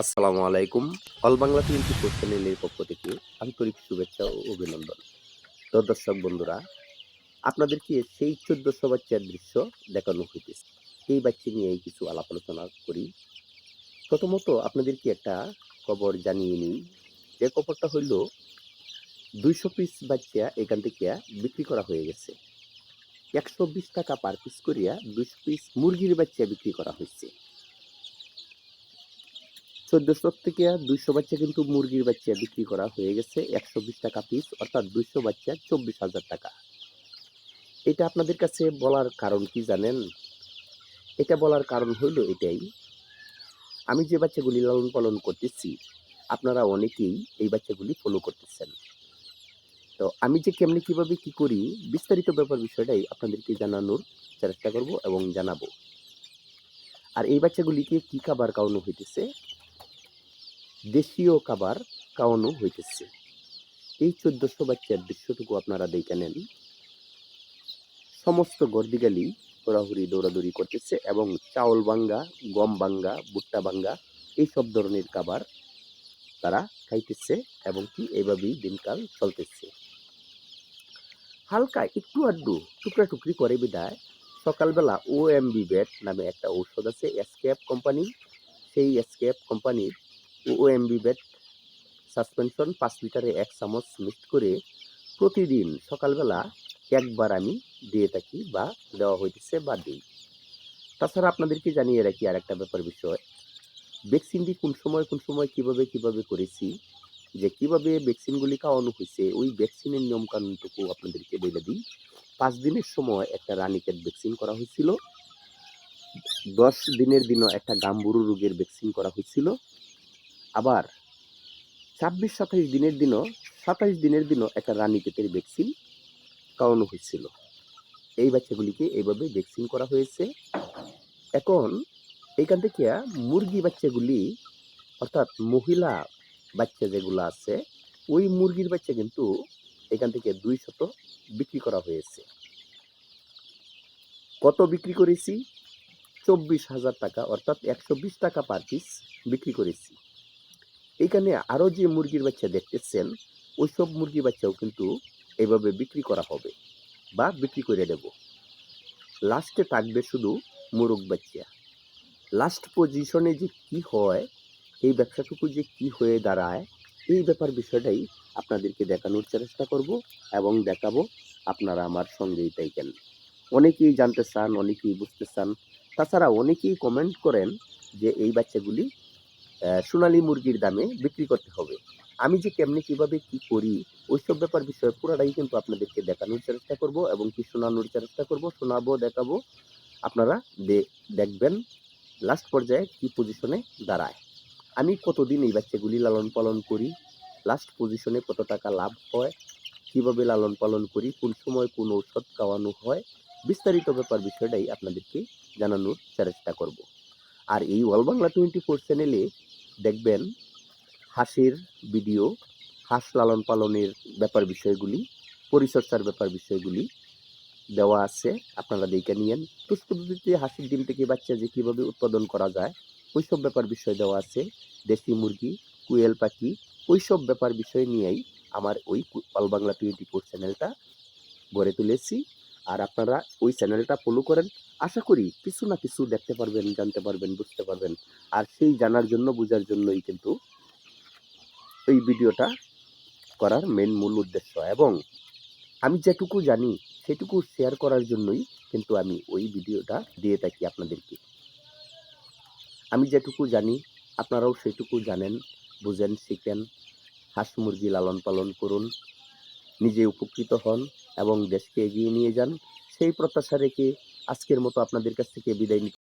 আসসালামু আলাইকুম। All Bangla four চ্যানেলের পক্ষ থেকে আন্তরিক শুভেচ্ছা ও অভিনন্দন। তো দর্শক বন্ধুরা, আপনাদেরকে সেই চোদ্দশো বাচ্চার দৃশ্য দেখানো হইতেছে। এই বাচ্চা নিয়ে কিছু আলাপ আলোচনা করি। প্রথমত আপনাদেরকে একটা খবর জানিয়ে নিই। যে খবরটা হইল, দুইশো পিস বাচ্চা এখান থেকে বিক্রি করা হয়ে গেছে। একশো বিশ টাকা পার পিস করিয়া দুইশো পিস মুরগির বাচ্চা বিক্রি করা হয়েছে চোদ্দশো থেকে দুইশো বাচ্চা কিন্তু মুরগির বাচ্চা বিক্রি করা হয়ে গেছে, একশো বিশ টাকা পিস অর্থাৎ দুইশো বাচ্চা চব্বিশ হাজার টাকা। এটা আপনাদের কাছে বলার কারণ কি জানেন? এটা বলার কারণ হইল এটাই, আমি যে বাচ্চাগুলি লালন পালন করতেছি, আপনারা অনেকেই এই বাচ্চাগুলি ফলো করতেছেন। তো আমি যে কেমনি কীভাবে কি করি, বিস্তারিত ব্যাপার বিষয়টাই আপনাদেরকে জানানোর চেষ্টা করব এবং জানাব। আর এই বাচ্চাগুলিকে কী খাবার খাওয়ানো হইতেছে? দেশীয় খাবার খাওয়ানো হইতেছে। এই চোদ্দশো বাচ্চার দৃশ্যটুকু আপনারা দেখে নেন। সমস্ত গর্দিগালি ঘোরাঘুরি, দৌড়াদৌড়ি করতেছে এবং চাউল বাঙ্গা গম বাঙ্গা ভুট্টা বাঙ্গা এই সব ধরনের খাবার তারা খাইতেছে এবং কি এইভাবেই দিনকাল চলতেছে। হালকা একটু আড্ডু টুকরা টুকরি করে বিদায়। সকালবেলা ও এম বি ব্যাট নামে একটা ঔষধ আছে এসকেপ কোম্পানি সেই এসকেপ কোম্পানির ও এম বি ব্যাট সাসপেনশন পাঁচ লিটারে এক চামচ মিক্সড করে প্রতিদিন সকালবেলা একবার আমি দিয়ে থাকি বা দেওয়া হইতেছে বা দিই। তাছাড়া আপনাদেরকে জানিয়ে রাখি আর একটা ব্যাপার বিষয়। ভ্যাকসিনটি কোন সময় কোন সময়, কীভাবে কীভাবে করেছি, যে কীভাবে ভ্যাকসিনগুলি খাওয়ানো হয়েছে ওই ভ্যাকসিনের নিয়মকানুনটুকু আপনাদেরকে বলে দিই। পাঁচ দিনের সময় একটা রানিকেট ভ্যাকসিন করা হয়েছিল দশ দিনের দিনও একটা গাম্বুরু রোগের ভ্যাকসিন করা হয়েছিল আবার ছাব্বিশ সাতাইশ দিনের দিনও সাতাইশ দিনের দিনও একটা রানীকেতের ভ্যাকসিন খাওয়ানো হয়েছিল। এই বাচ্চাগুলিকে এইভাবে ভ্যাকসিন করা হয়েছে। এখন এইখান থেকে মুরগি বাচ্চাগুলি, অর্থাৎ মহিলা বাচ্চা যেগুলো আছে, ওই মুরগির বাচ্চা কিন্তু এখান থেকে দুই শত বিক্রি করা হয়েছে। কত বিক্রি করেছি? চব্বিশ হাজার টাকা, অর্থাৎ একশো বিশ টাকা পার পিস বিক্রি করেছি। এখানে আরও যে মুরগির বাচ্চা দেখতেছেন, ওইসব মুরগি বাচ্চাও কিন্তু এভাবে বিক্রি করা হবে বা বিক্রি করে দেব। লাস্টে থাকবে শুধু মোরগ বাচ্চা। লাস্ট পজিশনে যে কি হয়, এই ব্যবসাটুকু যে কি হয়ে দাঁড়ায়, এই ব্যাপার বিষয়টাই আপনাদেরকে দেখানোর চেষ্টা করব এবং দেখাবো আপনারা আমার সঙ্গেই থাকেন। অনেকেই জানতে চান, অনেকেই বুঝতে চান। তাছাড়া অনেকেই কমেন্ট করেন যে এই বাচ্চাগুলি সোনালী মুরগির দামে বিক্রি করতে হবে। আমি যে কেমনি কীভাবে কি করি, ওইসব ব্যাপার বিষয়ে পুরোটাই কিন্তু আপনাদেরকে দেখানোর চেষ্টা করব এবং কি শোনানোর চেষ্টা করব, শোনাবো, দেখাবো। আপনারা দেখবেন লাস্ট পর্যায়ে কি পজিশনে দাঁড়ায়। আমি কতদিন এই বাচ্চাগুলি লালন পালন করি লাস্ট পজিশনে কত টাকা লাভ হয়, কীভাবে লালন পালন করি, কোন সময় কোন ঔষধ খাওয়ানো হয়, বিস্তারিত ব্যাপার বিষয়টাই আপনাদেরকে জানানোর চেষ্টা করব। আর এই অল বাংলা টোয়েন্টি ফোর চ্যানেলে দেখবেন হাঁসের ভিডিও, হাঁস লালন পালনের ব্যাপার বিষয়গুলি পরিচর্যার ব্যাপার বিষয়গুলি দেওয়া আছে। আপনারা দেখে নিয়েন। তুষ পদ্ধতিতে হাঁসের ডিম থেকে বাচ্চা যে কীভাবে উৎপাদন করা যায়, ওইসব ব্যাপার বিষয় দেওয়া আছে। দেশি মুরগি, কুয়েল পাখি, ওইসব ব্যাপার বিষয় নিয়েই আমার ওই অল বাংলা টোয়েন্টি ফোর চ্যানেলটা গড়ে তুলেছি। আর আপনারা ওই চ্যানেলটা ফলো করেন। আশা করি কিছু না কিছু দেখতে পারবেন, জানতে পারবেন, বুঝতে পারবেন। আর সেই জানার জন্য, বোঝার জন্যই কিন্তু এই ভিডিওটা করার মেন মূল উদ্দেশ্য। এবং আমি যেটুকু জানি, সেটুকু শেয়ার করার জন্যই কিন্তু আমি ওই ভিডিওটা দিয়ে থাকি আপনাদেরকে। আমি যেটুকু জানি, আপনারাও সেটুকু জানেন, বুঝেন, শিখেন। হাঁস মুরগি লালন পালন করুন। নিজে উপকৃত হন এবং দেশকে এগিয়ে নিয়ে যান। সেই প্রত্যাশা রেখে আজকের মতো আপনাদের কাছ থেকে বিদায় নিতে